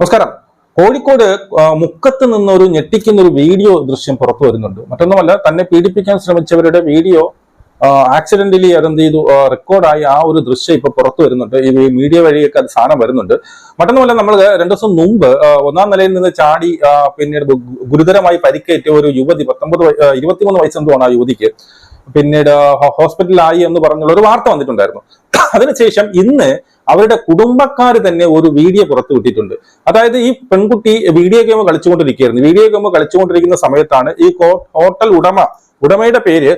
നമസ്കാരം. കോഴിക്കോട് മുക്കത്ത് നിന്ന് ഒരു ഞെട്ടിക്കുന്ന ഒരു വീഡിയോ ദൃശ്യം പുറത്തു വരുന്നുണ്ട്. മറ്റൊന്നുമല്ല തന്നെ പീഡിപ്പിക്കാൻ ശ്രമിച്ചവരുടെ വീഡിയോ ആക്സിഡന്റലി അതെന്ത് ചെയ്തു റെക്കോർഡായി ആ ഒരു ദൃശ്യം ഇപ്പൊ പുറത്തു വരുന്നുണ്ട്. ഈ മീഡിയ വഴിയൊക്കെ അത് സാധനം വരുന്നുണ്ട്. മറ്റൊന്നുമല്ല നമ്മൾ രണ്ടു ദിവസം മുമ്പ് ഒന്നാം നിലയിൽ നിന്ന് ചാടി പിന്നീട് ഗുരുതരമായി പരിക്കേറ്റ ഒരു യുവതി പത്തൊമ്പത് ഇരുപത്തിമൂന്ന് വയസ്സെന്തോണ് ആ യുവതിക്ക് പിന്നീട് ഹോസ്പിറ്റലിലായി എന്ന് പറഞ്ഞുള്ള ഒരു വാർത്ത വന്നിട്ടുണ്ടായിരുന്നു. അതിനുശേഷം ഇന്ന് അവരുടെ കുടുംബക്കാർ തന്നെ ഒരു വീഡിയോ പുറത്തു വിട്ടിട്ടുണ്ട്. അതായത് ഈ പെൺകുട്ടി വീഡിയോ ഗെയിം കളിച്ചുകൊണ്ടിരിക്കുകയായിരുന്നു. വീഡിയോ ഗെയിം കളിച്ചുകൊണ്ടിരിക്കുന്ന സമയത്താണ് ഈ ഹോട്ടൽ ഉടമ ഉടമയുടെ പേര്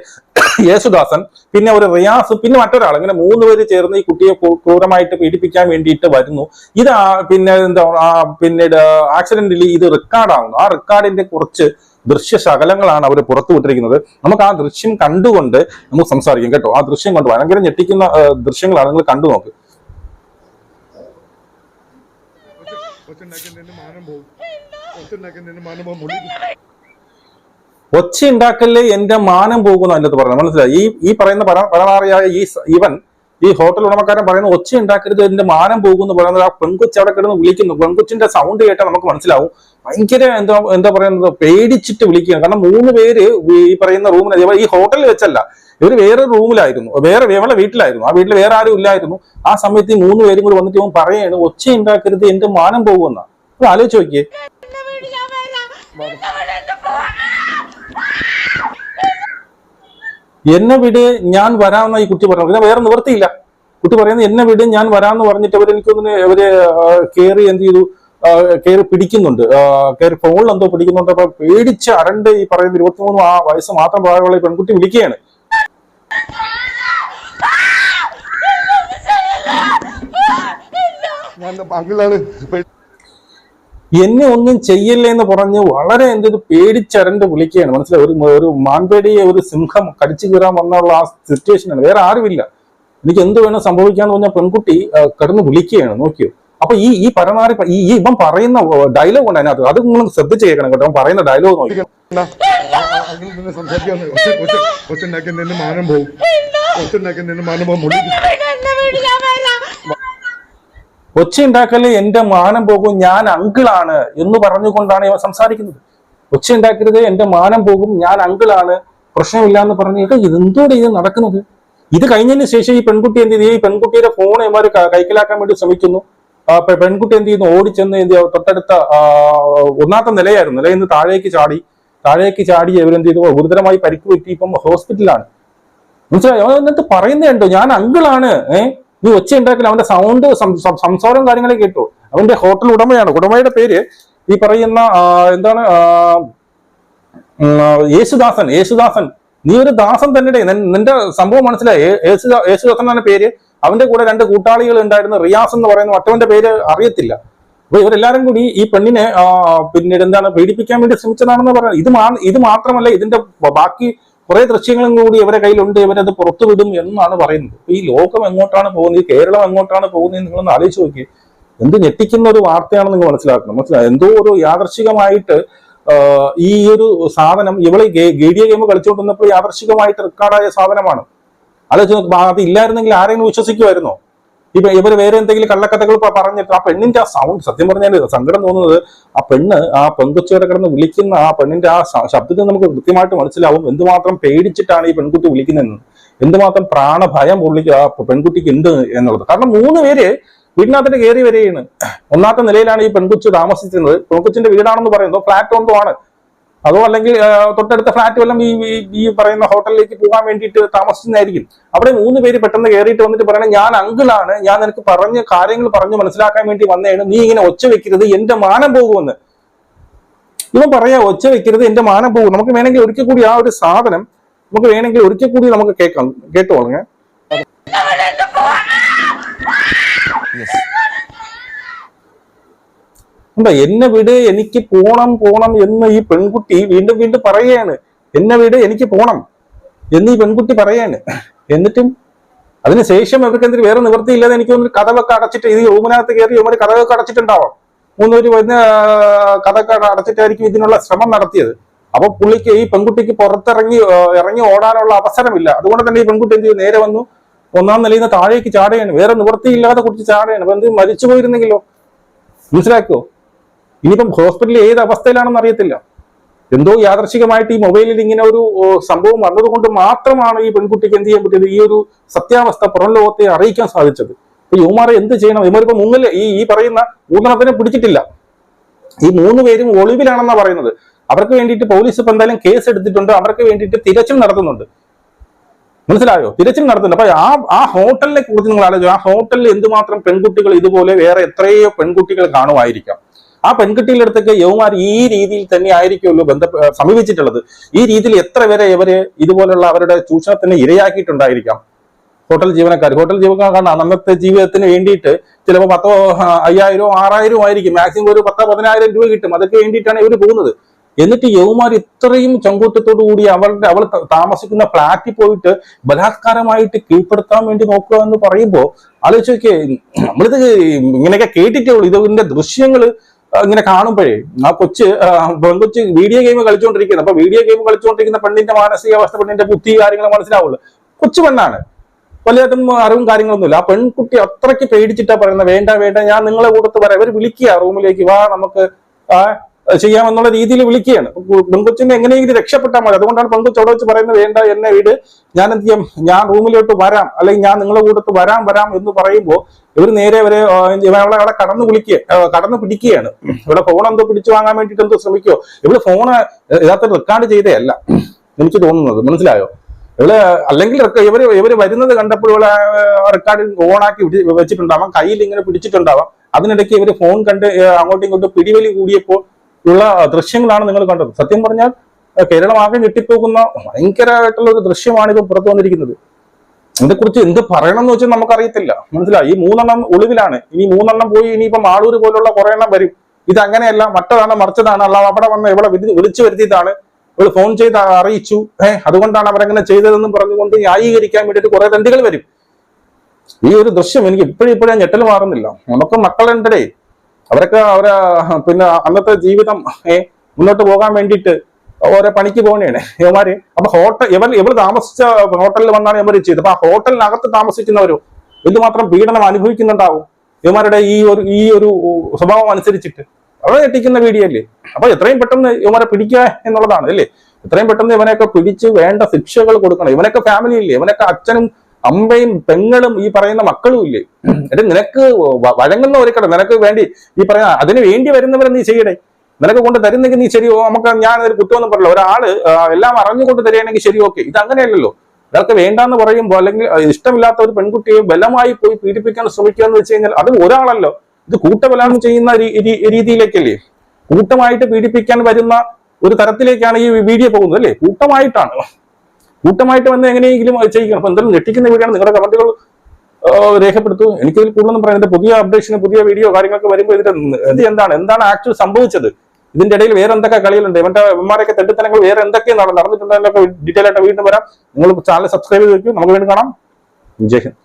യേശുദാസൻ പിന്നെ ഒരു റിയാസ് പിന്നെ മറ്റൊരാൾ ഇങ്ങനെ മൂന്ന് പേര് ചേർന്ന് ഈ കുട്ടിയെ ക്രൂരമായിട്ട് പീഡിപ്പിക്കാൻ വേണ്ടിയിട്ട് വരുന്നു. ഇത് പിന്നെ എന്താ പിന്നീട് ആക്സിഡന്റിൽ ഇത് റെക്കോർഡ് ആവുന്നു. ആ റെക്കോർഡിന്റെ കുറച്ച് ദൃശ്യശകലങ്ങളാണ് അവർ പുറത്തു വിട്ടിരിക്കുന്നത്. നമുക്ക് ആ ദൃശ്യം കണ്ടുകൊണ്ട് നമുക്ക് സംസാരിക്കാം കേട്ടോ. ആ ദൃശ്യം കൊണ്ട് ഭയങ്കര ഞെട്ടിക്കുന്ന ദൃശ്യങ്ങളാണ് നിങ്ങൾ കണ്ടു നോക്ക്. ഒച്ച ഉണ്ടാക്കല്ലേ എന്റെ മാനം പോകുന്നു അതിനകത്ത് പറഞ്ഞു മനസ്സിലായി? ഈ ഈ പറയുന്ന പര പരമാറിയായ ഈ ഇവൻ ഈ ഹോട്ടൽ ഉടമക്കാരൻ പറയുന്ന ഒച്ച ഉണ്ടാക്കരുത് എന്റെ മാനം പോകുന്നു പറയുന്നത് ആ പെൺകൊച്ച് അവിടെ കിടന്ന് വിളിക്കുന്നു. പെൺകൊച്ചിന്റെ സൗണ്ട് കേട്ടാൽ നമുക്ക് മനസ്സിലാവും. ഭയങ്കര എന്താ എന്താ പറയുന്നത് പേടിച്ചിട്ട് വിളിക്കുകയാണ്. കാരണം മൂന്ന് പേര് ഈ പറയുന്ന റൂമിൽ ഈ ഹോട്ടലിൽ വെച്ചല്ല ഇവർ വേറെ റൂമിലായിരുന്നു. വേറെ വേറെ വീട്ടിലായിരുന്നു. ആ വീട്ടിൽ വേറെ ആരും ഇല്ലായിരുന്നു. ആ സമയത്ത് ഈ മൂന്ന് പേരും കൂടി വന്നിട്ട് ഇവൻ പറയാണ് ഒച്ച ഉണ്ടാക്കരുത് എന്റെ മാനം പോകുന്ന അത് ആലോചിച്ച് നോക്കിയേ. എന്നെ വിട് ഞാൻ വരാമെന്ന് ഈ കുട്ടി പറഞ്ഞു പിന്നെ വേറെ നിവർത്തിയില്ല കുട്ടി പറയുന്നത് എന്നെ വിട് ഞാൻ വരാമെന്ന് പറഞ്ഞിട്ട് അവർ അവർ കയറി എന്ത് ചെയ്തു? കയറി പിടിക്കുന്നുണ്ട്. കയറി ഫോണിൽ എന്തോ പിടിക്കുന്നുണ്ട്. അപ്പൊ പേടിച്ച് അരണ്ട് ഈ പറയുന്ന ഇരുപത്തിമൂന്ന് ആ വയസ്സ് മാത്രം പ്രായമുള്ള ഈ പെൺകുട്ടി വിളിക്കുകയാണ്. ഞാൻ അങ്കിളാണ് എന്നെ ഒന്നും ചെയ്യില്ലേ എന്ന് പറഞ്ഞ് വളരെ എന്തൊരു പേടിച്ചരണ്ട് വിളിക്കുകയാണ്. മനസ്സിലായി? ഒരു ഒരു മാൻപേടിയെ ഒരു സിംഹം കടിച്ചു കീറാൻ വന്നുള്ള ആ സിറ്റുവേഷനാണ് വേറെ ആരുമില്ല. എനിക്ക് എന്ത് വേണം സംഭവിക്കാന്ന് പറഞ്ഞ പെൺകുട്ടി കിടന്ന് വിളിക്കുകയാണ്. നോക്കിയോ? അപ്പൊ ഈ ഈ പരമാറി ഈ ഈ ഇവൻ പറയുന്ന ഡയലോഗ് ഉണ്ട് അതിനകത്ത്. അത് നിങ്ങൾ ശ്രദ്ധിച്ച് കേൾക്കണം കേട്ടോ. അവൻ പറയുന്ന ഡയലോഗ് നോക്കി സംസാരിക്കാൻ മാനം പോകും മാനം പോകും മുള്ളി ഒച്ച ഉണ്ടാക്കൽ എന്റെ മാനം പോകും ഞാൻ അങ്കിളാണ് എന്ന് പറഞ്ഞുകൊണ്ടാണ് ഇവ സംസാരിക്കുന്നത്. ഒച്ച ഉണ്ടാക്കരുത് എന്റെ മാനം പോകും ഞാൻ അങ്കിളാണ് പ്രശ്നമില്ല എന്ന് പറഞ്ഞിട്ട് ഇതെന്തോടെ ഇത് നടക്കുന്നത്? ഇത് കഴിഞ്ഞതിന് ശേഷം ഈ പെൺകുട്ടി എന്ത് ചെയ്തു? ഈ പെൺകുട്ടിയുടെ ഫോൺ ഇവർ കൈക്കലാക്കാൻ വേണ്ടി ശ്രമിക്കുന്നു. പെൺകുട്ടി എന്ത് ചെയ്യുന്നു? ഓടിച്ചെന്ന് എന്ത് തൊട്ടടുത്ത ഒന്നാമത്തെ നിലയായിരുന്നു. നിലയിൽ നിന്ന് താഴേക്ക് ചാടി താഴേക്ക് ചാടി ഇവരെന്ത് ചെയ്തു? ഗുരുതരമായി പരിക്ക് പറ്റി ഇപ്പം ഹോസ്പിറ്റലിലാണ് മനസ്സിലായോ? എന്നിട്ട് പറയുന്നുണ്ടോ ഞാൻ അങ്കിളാണ് ഏഹ് നീ ഒച്ച ഉണ്ടാക്കില്ല അവന്റെ സൗണ്ട് സംസാരം കാര്യങ്ങളെ കേട്ടു. അവന്റെ ഹോട്ടൽ ഉടമയാണ്. ഉടമയുടെ പേര് ഈ പറയുന്ന എന്താണ് യേശുദാസൻ യേശുദാസൻ. നീ ഒരു ദാസൻ തന്നെ നിന്റെ സംഭവം മനസ്സിലായി? യേശുദാ- യേശുദാസൻ തന്നെ പേര് അവന്റെ കൂടെ രണ്ട് കൂട്ടാളികൾ ഉണ്ടായിരുന്നു. റിയാസ് എന്ന് പറയുന്ന മറ്റവന്റെ പേര് അറിയത്തില്ല. അപ്പൊ ഇവരെല്ലാരും കൂടി ഈ പെണ്ണിനെ പിന്നീട് എന്താണ് പീഡിപ്പിക്കാൻ വേണ്ടി ശ്രമിച്ചതാണെന്ന് പറയുന്നത് ഇത് ഇത് മാത്രമല്ല ഇതിന്റെ ബാക്കി കുറെ ദൃശ്യങ്ങളും കൂടി ഇവരെ കയ്യിലുണ്ട് ഇവരത് പുറത്തുവിടും എന്നാണ് പറയുന്നത്. ഈ ലോകം എങ്ങോട്ടാണ് പോകുന്നത് ഈ കേരളം എങ്ങോട്ടാണ് പോകുന്നത് നിങ്ങളൊന്ന് ആലോചിച്ച് നോക്കി എന്ത് ഞെട്ടിക്കുന്ന ഒരു വാർത്തയാണെന്ന് നിങ്ങൾ മനസ്സിലാക്കണം. മനസ്സിലായി? എന്തോ ഒരു യാദർശികമായിട്ട് ഈ ഒരു സാധനം ഇവളെ ഗേഡിയ ഗെയിം കളിച്ചുകൊണ്ടിരുന്നപ്പോൾ യാദർശികമായിട്ട് റെക്കോർഡായ സാധനമാണ്. ആലോചിച്ച് അത് ഇല്ലായിരുന്നെങ്കിൽ ആരെങ്കിലും വിശ്വസിക്കുമായിരുന്നോ? ഇപ്പൊ ഇവർ വേറെ എന്തെങ്കിലും കള്ളക്കഥകൾ പറഞ്ഞിട്ട് ആ പെണ്ണിന്റെ ആ സൗണ്ട് സത്യം പറഞ്ഞാൽ സങ്കടം തോന്നുന്നത് ആ പെണ്ണ് ആ പെൺകുച്ചിയുടെ കിടന്ന് വിളിക്കുന്ന ആ പെണ്ണിന്റെ ആ ശബ്ദത്തിൽ നമുക്ക് കൃത്യമായിട്ട് മനസ്സിലാവും. എന്തുമാത്രം പേടിച്ചിട്ടാണ് ഈ പെൺകുട്ടി വിളിക്കുന്നതെന്ന്? എന്തുമാത്രം പ്രാണഭയം പുള്ളിക്ക് ആ പെൺകുട്ടിക്ക് ഉണ്ട് എന്നുള്ളത്? കാരണം മൂന്ന് പേര് വീടിനകത്തിന്റെ കയറി വരികയാണ്. ഒന്നാമത്തെ നിലയിലാണ് ഈ പെൺകുച്ചി താമസിക്കുന്നത് പെൺകുച്ചിന്റെ വീടാണെന്ന് പറയുന്നു ഫ്ലാറ്റ് ഒന്നും ആണ്. അതോ അല്ലെങ്കിൽ തൊട്ടടുത്ത ഫ്ലാറ്റ് വല്ലതും ഈ ഈ- പറയുന്ന ഹോട്ടലിലേക്ക് പോകാൻ വേണ്ടിയിട്ട് താമസിക്കുന്നതായിരിക്കും അവിടെ മൂന്ന് പേര് പെട്ടെന്ന് കയറിയിട്ട് വന്നിട്ട് പറയണം ഞാൻ അങ്കിളാണ്. ഞാൻ നിനക്ക് പറഞ്ഞ കാര്യങ്ങൾ പറഞ്ഞ് മനസ്സിലാക്കാൻ വേണ്ടി വന്നതാണ് നീ ഇങ്ങനെ ഒച്ച വെക്കരുത്. എന്റെ മാനം പോകുമെന്ന്. ഇവൻ പറയാ ഒച്ച വെക്കരുത്. എന്റെ മാനം പോകും. നമുക്ക് വേണമെങ്കിൽ ഒരിക്കൽ കൂടി ആ ഒരു സാധനം നമുക്ക് വേണമെങ്കിൽ ഒരിക്കൽ കൂടി നമുക്ക് കേൾക്കാം കേട്ടു തുടങ്ങ എന്താ എന്നെ വിട് എനിക്ക് പോണം പോണം എന്ന് ഈ പെൺകുട്ടി വീണ്ടും വീണ്ടും പറയുകയാണ്. എന്നെ വിട് എനിക്ക് പോണം എന്ന് ഈ പെൺകുട്ടി പറയാണ് എന്നിട്ടും അതിനുശേഷം എന്തിനു വേറെ നിവൃത്തിയില്ലാതെ എനിക്ക് തോന്നുന്നു കഥവൊക്കെ അടച്ചിട്ട് ഈ റൂമിനകത്ത് കയറി ഇവർ കഥവൊക്കെ അടച്ചിട്ടുണ്ടാവാം. മൂന്നൂര് വന്ന് കഥയൊക്കെ അടച്ചിട്ടായിരിക്കും ഇതിനുള്ള ശ്രമം നടത്തിയത്. അപ്പൊ പുള്ളിക്ക് ഈ പെൺകുട്ടിക്ക് പുറത്തിറങ്ങി ഇറങ്ങി ഓടാനുള്ള അവസരമില്ല. അതുകൊണ്ട് തന്നെ ഈ പെൺകുട്ടി എന്ത് നേരെ വന്നു. ഒന്നാം നിലയിൽ നിന്ന് താഴേക്ക് ചാടുകയാണ്. വേറെ നിവൃത്തിയില്ലാതെ കുറിച്ച് ചാടുകയാണ്. അപ്പൊ എന്ത് മരിച്ചു പോയിരുന്നെങ്കിലോ മനസ്സിലാക്കോ ഇനിയിപ്പം ഹോസ്പിറ്റലിൽ ഏത് അവസ്ഥയിലാണെന്ന് അറിയത്തില്ല. എന്തോ യാദർശികമായിട്ട് ഈ മൊബൈലിൽ ഇങ്ങനെ ഒരു സംഭവം വന്നതുകൊണ്ട് മാത്രമാണ് ഈ പെൺകുട്ടിക്ക് എന്ത് ചെയ്യാൻ പറ്റിയത്? ഈ ഒരു സത്യാവസ്ഥ പുറം ലോകത്തെ അറിയിക്കാൻ സാധിച്ചത്. അപ്പൊ യുവമാരെ എന്ത് ചെയ്യണം? ഇവരിപ്പോ മൂന്നിൽ ഈ ഈ പറയുന്ന മൂന്നെണ്ണത്തിനെ പിടിച്ചിട്ടില്ല. ഈ മൂന്ന് പേരും ഒളിവിലാണെന്നാ പറയുന്നത്. അവർക്ക് വേണ്ടിയിട്ട് പോലീസ് ഇപ്പൊ എന്തായാലും കേസ് എടുത്തിട്ടുണ്ട്. അവർക്ക് വേണ്ടിയിട്ട് തിരച്ചിൽ നടത്തുന്നുണ്ട്. മനസ്സിലായോ? തിരച്ചിൽ നടത്തുന്നുണ്ട്. അപ്പൊ ആ ആ ഹോട്ടലിനെ കുറിച്ച് നിങ്ങൾ ആലോചിച്ചു. ആ ഹോട്ടലിൽ എന്തുമാത്രം പെൺകുട്ടികൾ ഇതുപോലെ വേറെ എത്രയോ പെൺകുട്ടികൾ കാണുമായിരിക്കാം. ആ പെൺകുട്ടികളുടെ അടുത്തൊക്കെ യൗമാർ ഈ രീതിയിൽ തന്നെ ആയിരിക്കുമല്ലോ ബന്ധ സമീപിച്ചിട്ടുള്ളത്. ഈ രീതിയിൽ എത്ര പേരെ ഇവർ ഇതുപോലുള്ള അവരുടെ ചൂഷണത്തിന് ഇരയാക്കിയിട്ടുണ്ടായിരിക്കാം? ഹോട്ടൽ ജീവനക്കാർ ഹോട്ടൽ ജീവനക്കാർ അന്നത്തെ ജീവിതത്തിന് വേണ്ടിയിട്ട് ചിലപ്പോൾ പത്തോ ആ, അയ്യായിരോ ആറായിരോ ആയിരിക്കും. മാക്സിമം ഒരു പത്തോ പതിനായിരം രൂപ കിട്ടും. അതൊക്കെ വേണ്ടിയിട്ടാണ് ഇവർ പോകുന്നത്. എന്നിട്ട് യൗമാർ ഇത്രയും ചങ്കൂറ്റത്തോടു കൂടി അവളുടെ അവൾ താമസിക്കുന്ന ഫ്ലാറ്റിൽ പോയിട്ട് ബലാത്കാരമായിട്ട് കീഴ്പ്പെടുത്താൻ വേണ്ടി നോക്കുക എന്ന് പറയുമ്പോൾ ആലോചിച്ച് നോക്കിയേ നമ്മളിത് ഇങ്ങനെയൊക്കെ കേട്ടിട്ടേ ഉള്ളൂ. ഇതിന്റെ ദൃശ്യങ്ങൾ ഇങ്ങനെ കാണുമ്പോഴേ ആ കൊച്ച് പെൺകൊച്ച് വീഡിയോ ഗെയിം കളിച്ചുകൊണ്ടിരിക്കുന്നത് അപ്പൊ വീഡിയോ ഗെയിം കളിച്ചുകൊണ്ടിരിക്കുന്ന പെണ്ണിന്റെ മാനസികാവസ്ഥ പെണ്ണിന്റെ ബുദ്ധി കാര്യങ്ങൾ മനസ്സിലാവുള്ളൂ. കൊച്ചു പെണ്ണാണ്. വലിയതും അറിവും കാര്യങ്ങളൊന്നുമില്ല. ആ പെൺകുട്ടി അത്രയ്ക്ക് പേടിച്ചിട്ടാ പറയുന്നത് വേണ്ട വേണ്ട ഞാൻ നിങ്ങളെ കൂടത്ത് പറയാം ഇവർ വിളിക്കുക റൂമിലേക്ക്. വാ നമുക്ക് ആ ചെയ്യാമെന്നുള്ള രീതിയിൽ വിളിക്കുകയാണ്. പെൺകൊച്ചിനെ എങ്ങനെയെങ്കിലും രക്ഷപ്പെട്ടാൽ മതി. അതുകൊണ്ടാണ് പെൺകൊച്ച് അവിടെ വെച്ച് പറയുന്നത് വേണ്ട എന്നെ വീട്. ഞാൻ എന്ത് ചെയ്യാം? ഞാൻ റൂമിലോട്ട് വരാം. അല്ലെങ്കിൽ ഞാൻ നിങ്ങളെ കൂടത്ത് വരാം വരാം എന്ന് പറയുമ്പോൾ ഇവർ നേരെ അവരെ ഇവളെ അവിടെ കടന്നു വിളിക്കുക കടന്നു പിടിക്കുകയാണ്. ഇവിടെ ഫോൺ എന്തോ പിടിച്ചു വാങ്ങാൻ വേണ്ടിയിട്ട് എന്തോ ശ്രമിക്കുകയോ ഇവിടെ ഫോണ് യഥാർത്ഥ റെക്കോർഡ് ചെയ്തതല്ല. എനിക്ക് തോന്നുന്നത്. മനസ്സിലായോ? ഇവൾ അല്ലെങ്കിൽ ഇവർ ഇവർ വരുന്നത് കണ്ടപ്പോൾ ഇവളെ റെക്കോർഡ് ഓണാക്കി വെച്ചിട്ടുണ്ടാവാം. കയ്യിൽ ഇങ്ങനെ പിടിച്ചിട്ടുണ്ടാവാം. അതിനിടയ്ക്ക് ഇവർ ഫോൺ കണ്ട് അങ്ങോട്ടും ഇങ്ങോട്ടും പിടിവലി കൂടിയപ്പോൾ ഉള്ള ദൃശ്യങ്ങളാണ് നിങ്ങൾ കണ്ടത്. സത്യം പറഞ്ഞാൽ കേരളം കേരളമാകെ ഞെട്ടിപ്പോകുന്ന ഭയങ്കരമായിട്ടുള്ള ഒരു ദൃശ്യമാണ് ഇപ്പം പുറത്തു വന്നിരിക്കുന്നത്. ഇതിനെക്കുറിച്ച് എന്ത് പറയണം എന്ന് വെച്ചാൽ നമുക്കറിയത്തില്ല. മനസ്സിലായി? ഈ മൂന്നെണ്ണം ഒളിവിലാണ്. ഇനി മൂന്നെണ്ണം പോയി ഇനിയിപ്പം ആളൂർ പോലുള്ള കുറെ എണ്ണം വരും. ഇത് അങ്ങനെയല്ല മറ്റതാണ് മറിച്ചതാണ്. അല്ല അവിടെ വന്ന് ഇവിടെ വിളി- വിളിച്ചു വരുത്തിയതാണ്. ഇവൾ ഫോൺ ചെയ്ത് അറിയിച്ചു. ഏഹ് അതുകൊണ്ടാണ് അവരങ്ങനെ ചെയ്തതെന്നും പറഞ്ഞുകൊണ്ട് ന്യായീകരിക്കാൻ വേണ്ടിയിട്ട് കുറെ തണ്ടികൾ വരും. ഈ ഒരു ദൃശ്യം എനിക്ക് ഇപ്പോഴും ഇപ്പോഴും ഞെട്ടൽ മാറുന്നില്ല. നമുക്ക് മക്കളുണ്ടേ അവരൊക്കെ അവരെ പിന്നെ അന്നത്തെ ജീവിതം മുന്നോട്ട് പോകാൻ വേണ്ടിയിട്ട് ഓരോ പണിക്ക് പോകണേണ് ഇവന്മാര് അപ്പൊ ഹോട്ടൽ ഇവർ ഇവർ താമസിച്ച ഹോട്ടലിൽ വന്നാണ് ഇവർ ചെയ്തത്. അപ്പൊ ആ ഹോട്ടലിനകത്ത് താമസിക്കുന്നവരോ എന്തുമാത്രം പീഡനം അനുഭവിക്കുന്നുണ്ടാവും? ഇവന്മാരുടെ ഈ ഒരു ഈ ഒരു സ്വഭാവം അനുസരിച്ചിട്ട്. അവരെ ഞെട്ടിക്കുന്ന വീഡിയോ അല്ലേ? അപ്പൊ എത്രയും പെട്ടെന്ന് ഇവന്മാരെ പിടിക്കുക എന്നുള്ളതാണ് അല്ലേ? എത്രയും പെട്ടെന്ന് ഇവനെയൊക്കെ പിടിച്ച് വേണ്ട ശിക്ഷകൾ കൊടുക്കണം. ഇവനൊക്കെ ഫാമിലി ഇല്ലേ ഇവനൊക്കെ അച്ഛനും അമ്മയും പെങ്ങളും ഈ പറയുന്ന മക്കളും ഇല്ലേ? എന്നിട്ട് നിനക്ക് വഴങ്ങുന്ന ഒരുക്കട നിനക്ക് വേണ്ടി ഈ പറയുന്ന അതിന് വേണ്ടി വരുന്നവരെ നീ ചെയ്യണേ നിനക്ക് കൊണ്ട് തരുന്നെങ്കിൽ നീ ശരിയോ നമുക്ക് ഞാൻ ഒരു കുറ്റമൊന്നും പറയില്ല. ഒരാൾ എല്ലാം അറിഞ്ഞുകൊണ്ട് തരികയാണെങ്കിൽ ശരി ഓക്കെ. ഇത് അങ്ങനെയല്ലല്ലോ. ഒരാൾക്ക് വേണ്ടാന്ന് പറയുമ്പോൾ അല്ലെങ്കിൽ ഇഷ്ടമില്ലാത്ത ഒരു പെൺകുട്ടിയെ ബലമായി പോയി പീഡിപ്പിക്കാൻ ശ്രമിക്കുക എന്ന് വെച്ച് കഴിഞ്ഞാൽ അത് ഒരാളല്ലോ. ഇത് കൂട്ടബലം ചെയ്യുന്ന രീതിയിലേക്കല്ലേ? കൂട്ടമായിട്ട് പീഡിപ്പിക്കാൻ വരുന്ന ഒരു തരത്തിലേക്കാണ് ഈ വീഡിയോ പോകുന്നത് അല്ലേ? കൂട്ടമായിട്ടാണ്. കൂട്ടമായിട്ട് വന്ന് എങ്ങനെയെങ്കിലും അത് ചെയ്യിക്കണം. അപ്പൊ എന്തായാലും ഞെട്ടിക്കുന്ന വീഡിയോ നിങ്ങളുടെ കമന്റുകൾ രേഖപ്പെടുത്തു. എനിക്കതിൽ കൂടുതലൊന്നും പറയാം ഇതിന്റെ പുതിയ അപ്ഡേഷന് പുതിയ വീഡിയോ കാര്യങ്ങളൊക്കെ വരുമ്പോൾ ഇതിന്റെ ഇത് എന്താണ്? എന്താണ് ആക്ച്വൽ സംഭവിച്ചത്? ഇതിന്റെ ഇടയിൽ വേറെ എന്തൊക്കെ കളികളുണ്ട്? ഇവന്റെ ഇവന്മാരൊക്കെ തെണ്ടിത്തനങ്ങൾ വേറെ എന്തൊക്കെ നടന്നിട്ടുണ്ടെന്നൊക്കെ ഡീറ്റെയിൽ ആയിട്ട് വീണ്ടും വരാം. നിങ്ങൾ ചാനൽ സബ്സ്ക്രൈബ് ചെയ്ത് നമുക്ക് വീണ്ടും കാണാം. ജയ് ഹിന്ദ്.